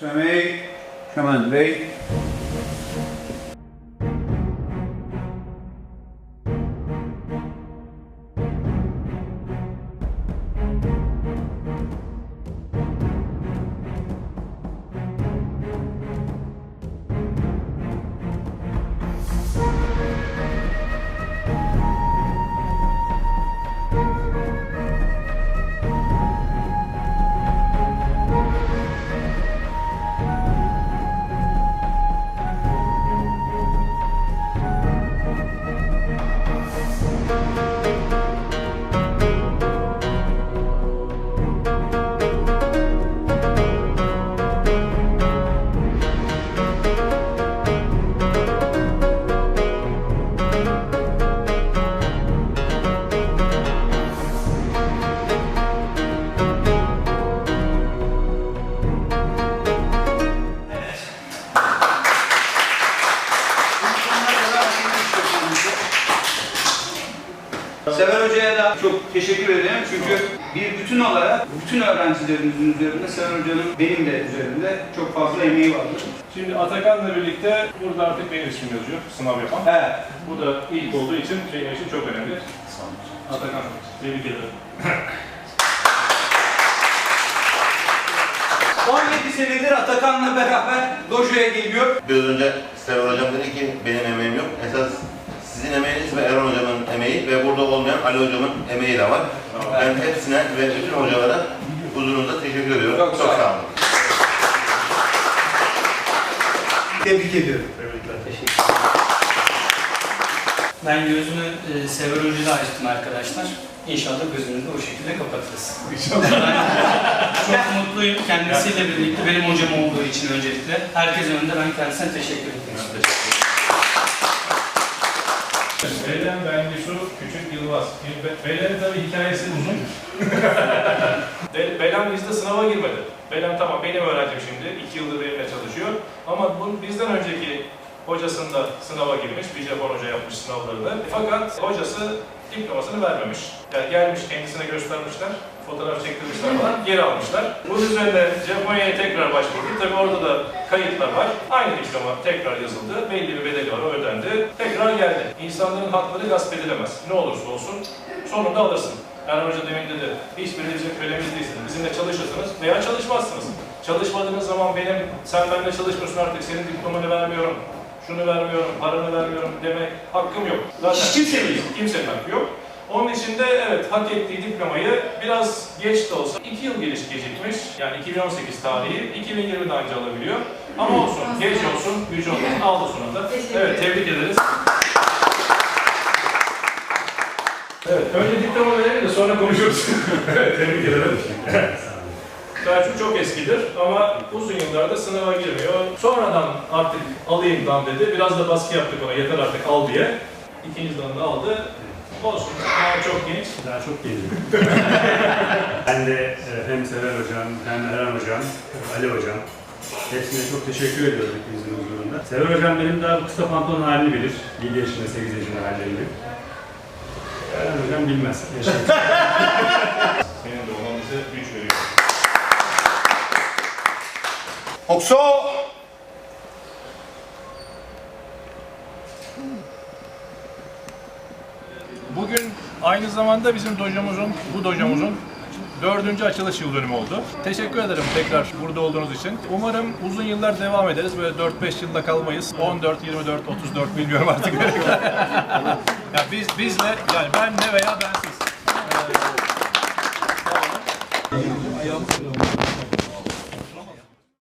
Swami Kamandvi. Sever Hoca'ya da çok teşekkür ederim çünkü bir bütün olarak bütün öğrencilerimizin üzerinde Sever Hoca'nın benim de üzerimde çok fazla emeği vardır. Şimdi Atakan'la birlikte burada artık benim ismim yazıyor, sınav yapan. Evet. Bu da ilk olduğu için benim için çok önemli. Atakan, tebrik ederim. 17 senedir Atakan'la beraber dojoya geliyor. Biraz önce Sever Hocam dedi ki benim emeğim yok. Esas sizin emeğiniz ve Erhan Hocam'ın emeği ve burada olmayan Ali Hocam'ın emeği de var. Ben hepsine ve bütün hocalara huzurunuzda teşekkür ediyorum. Çok sağ Çok olun. sağ olun. Tebrik ediyorum. Ben gözümü e, Sever Hoca'yla açtım arkadaşlar. İnşallah gözünü de o şekilde kapatırız. İnşallah. Çok mutluyum kendisiyle birlikte benim hocam olduğu için öncelikle. Herkesin önünde ben kendisine teşekkür etmek istiyorum. Beylem Bengisu Küçük Yılmaz. Be- Beylem'in tabii hikayesi uzun. Be- Beylem bizde sınava girmedi. Beylem tamam benim öğrencim şimdi. iki yıldır benimle çalışıyor. Ama bu bizden önceki hocasında sınava girmiş. Bir Japon hoca yapmış sınavlarını. Fakat hocası diplomasını vermemiş. Yani gelmiş kendisine göstermişler. Fotoğraf çektirmişler falan. Geri almışlar. Bunun üzerine Japonya'ya tekrar başvurdu. Tabii orada da kayıtlar var. Aynı diploma tekrar yazıldı. Belli bir bedeli var. Ödendi. Tekrar geldi. İnsanların hakları gasp edilemez. Ne olursa olsun sonunda alırsın. Erhan Hoca demin dedi, hiçbiri bizim kölemiz değilsiniz. Bizimle çalışırsınız veya çalışmazsınız. Çalışmadığınız zaman benim, sen benimle çalışmıyorsun artık, senin diplomanı vermiyorum, şunu vermiyorum, paranı vermiyorum demek hakkım yok. Zaten Hiç kimsenin yok. Kimsenin hakkı yok. Onun için de evet hak ettiği diplomayı biraz geç de olsa 2 yıl geliş gecikmiş. Yani 2018 tarihi 2020'de anca alabiliyor. Ama olsun, geç olsun, güç olsun, aldı sonunda. Evet, tebrik ederiz. Evet, önce diploma verelim de sonra konuşuruz. evet, tebrik ederim. Selçuk çok eskidir ama uzun yıllardır sınava girmiyor. Sonradan artık alayım dan dedi. Biraz da baskı yaptık ona yeter artık al diye. İkinci danını aldı. Olsun. Daha çok genç. Daha çok geliyor. ben de e, hem Sever Hocam, hem Erhan Hocam, Ali Hocam hepsine çok teşekkür ediyorum hepinizin huzurunda. Sever Hocam benim daha bu kısa pantolon halini bilir. 7 yaşında, 8 yaşında hallerini. Erhan Hocam bilmez. Senin de olan bize güç veriyor. Okso. Bugün aynı zamanda bizim dojamızın, bu dojamızın dördüncü açılış yıl dönümü oldu. Teşekkür ederim tekrar burada olduğunuz için. Umarım uzun yıllar devam ederiz. Böyle 4-5 yılda kalmayız. 14, 24, 34 bilmiyorum artık. ya biz bizle yani benle veya bensiz. Ee,